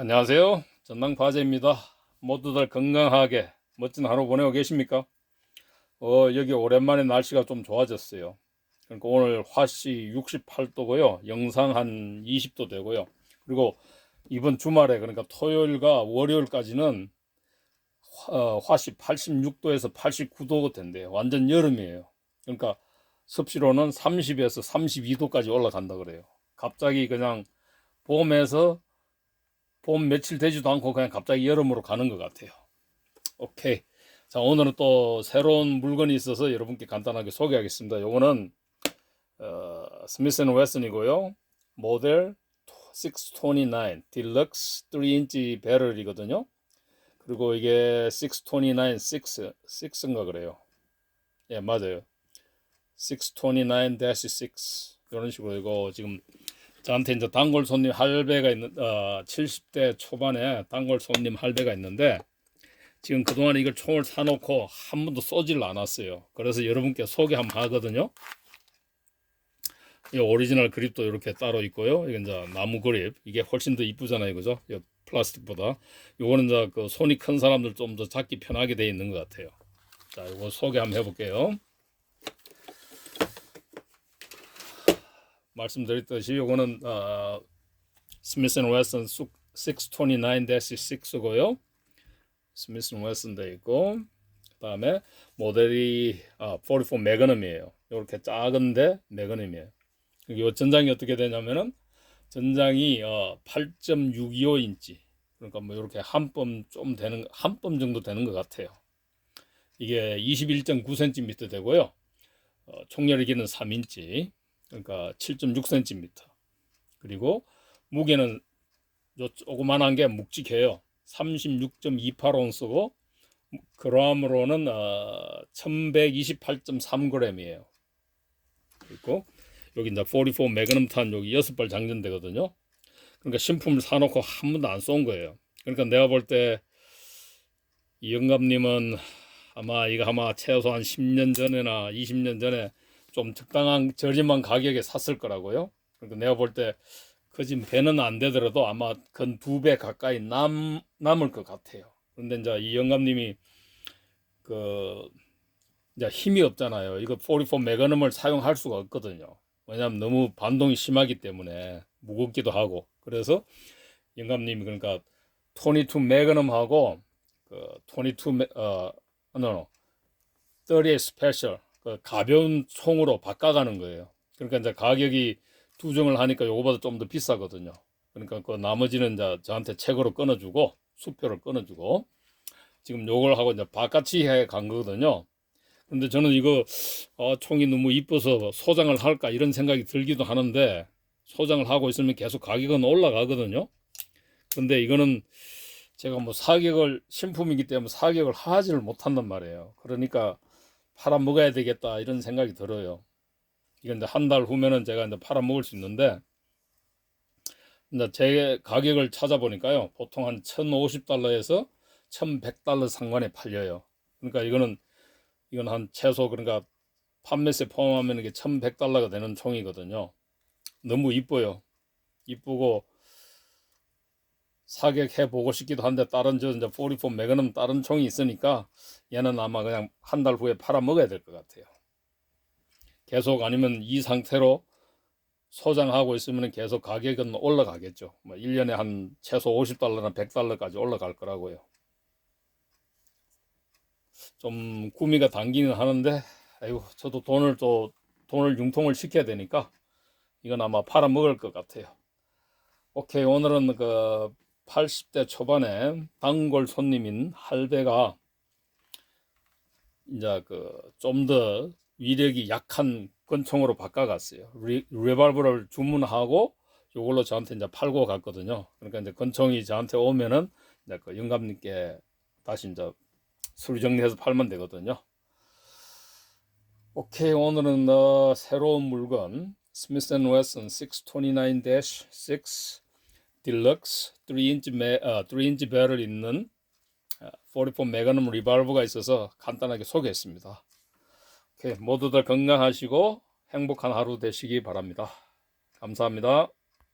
안녕하세요. 전당파제입니다. 모두들 건강하게 멋진 하루 보내고 계십니까? 어, 여기 오랜만에 날씨가 좀 좋아졌어요. 그러니까 오늘 화씨 68도고요. 영상 한 20도 되고요. 그리고 이번 주말에 그러니까 토요일과 월요일까지는 화- 어, 화씨 86도에서 89도 된대요. 완전 여름이에요. 그러니까 습시로는 30에서 32도까지 올라간다 그래요. 갑자기 그냥 봄에서 봄 며칠 되지도 않고 그냥 갑자기 여름으로 가는 것 같아요. 오케이. 자, 오늘은 또 새로운 물건이 있어서 여러분께 간단하게 소개하겠습니다. 요거는 어, 스미스 앤 웨슨이고요. 모델 629 딜럭스 3인치 배럴이거든요. 그리고 이게 629 6, 6인가 그래요. 예, 맞아요. 629-6 이런 식으로 이거 지금 저한테 이제 단골 손님 할배가 있는 어 70대 초반에 단골 손님 할배가 있는데 지금 그동안 이걸 총을 사놓고 한 번도 쏘질 않았어요. 그래서 여러분께 소개 한번 하거든요. 이 오리지널 그립도 이렇게 따로 있고요. 이건 이제 나무 그립 이게 훨씬 더 이쁘잖아요, 그죠? 이 플라스틱보다 요거는 이제 그 손이 큰 사람들 좀 더 잡기 편하게 돼 있는 것 같아요. 자, 이거 소개 한번 해볼게요. 말씀드렸듯이 요거는 어, 스미스 앤 웨슨 629-6고요. 스미스 앤 웨슨 돼 있고 그 다음에 모델이 아, 44 매그넘이에요. 이렇게 작은데 매그넘이에요. 요 전장이 어떻게 되냐면은 전장이 어, 8.625인치 그러니까 뭐 이렇게 한 뼘 좀 되는 한 뼘 정도 되는 것 같아요. 이게 21.9cm 되고요. 어, 총열기는 3인치 그러니까 7.6cm. 그리고 무게는 요 조그만한 게 묵직해요. 36.28온스고 그람으로는 어, 1128.3g이에요. 그리고 여기 이제 44 매그넘탄 여기 6발 장전되거든요. 그러니까 신품을 사놓고 한 번도 안 쏜 거예요. 그러니까 내가 볼 때 이 영감님은 아마 이거 아마 최소 한 10년 전이나 20년 전에 좀 적당한 저렴한 가격에 샀을 거라고요. 그러니까 내가 볼 때 그진 배는 안 되더라도 아마 근 두 배 가까이 남 남을 것 같아요. 그런데 이제 이 영감님이 그 이제 힘이 없잖아요. 이거 44 매그넘을 사용할 수가 없거든요. 왜냐하면 너무 반동이 심하기 때문에 무겁기도 하고 그래서 영감님이 그러니까 22 매그넘하고 그22 매, 어, no, 38 스페셜 그 가벼운 총으로 바꿔가는 거예요. 그러니까 이제 가격이 두정을 하니까 요거보다 좀 더 비싸거든요. 그러니까 그 나머지는 이제 저한테 책으로 끊어주고 수표를 끊어주고 지금 요걸 하고 이제 바깥이 해간 거거든요. 근데 저는 이거 어, 총이 너무 이뻐서 소장을 할까 이런 생각이 들기도 하는데 소장을 하고 있으면 계속 가격은 올라가거든요. 근데 이거는 제가 뭐 사격을 신품이기 때문에 사격을 하지를 못한단 말이에요. 그러니까 팔아 먹어야 되겠다 이런 생각이 들어요. 이건 이제 한 달 후면은 제가 이제 팔아 먹을 수 있는데 이제 제 가격을 찾아보니까요. 보통 한 1,050달러에서 1,100달러 상관에 팔려요. 그러니까 이거는 이건 한 최소 그러니까 판매세 포함하면 이게 1,100달러가 되는 총이거든요. 너무 이뻐요. 이쁘고 사격해 보고 싶기도 한데 다른 저 이제 44 매그넘 다른 총이 있으니까 얘는 아마 그냥 한 달 후에 팔아 먹어야 될 것 같아요. 계속 아니면 이 상태로 소장하고 있으면 계속 가격은 올라가겠죠. 뭐 1년에 한 최소 50달러나 100달러까지 올라갈 거라고요. 좀 구미가 당기는 하는데 아이고 저도 돈을 또 돈을 융통을 시켜야 되니까 이건 아마 팔아 먹을 것 같아요. 오케이 오늘은 그 80대 초반에 단골 손님인 할배가 이제 그 좀 더 위력이 약한 권총으로 바꿔갔어요. 리, 리발브를 주문하고 이걸로 저한테 이제 팔고 갔거든요. 그러니까 이제 권총이 저한테 오면은 이제 그 영감님께 다시 이제 수리 정리해서 팔면 되거든요. 오케이 오늘은 어, 새로운 물건 스미스 앤 웨슨 629-6 딜럭스 3인치 매, 어, 3인치 배럴 있는 44 매그넘 리발브가 있어서 간단하게 소개했습니다. 오케이, 모두들 건강하시고 행복한 하루 되시기 바랍니다. 감사합니다.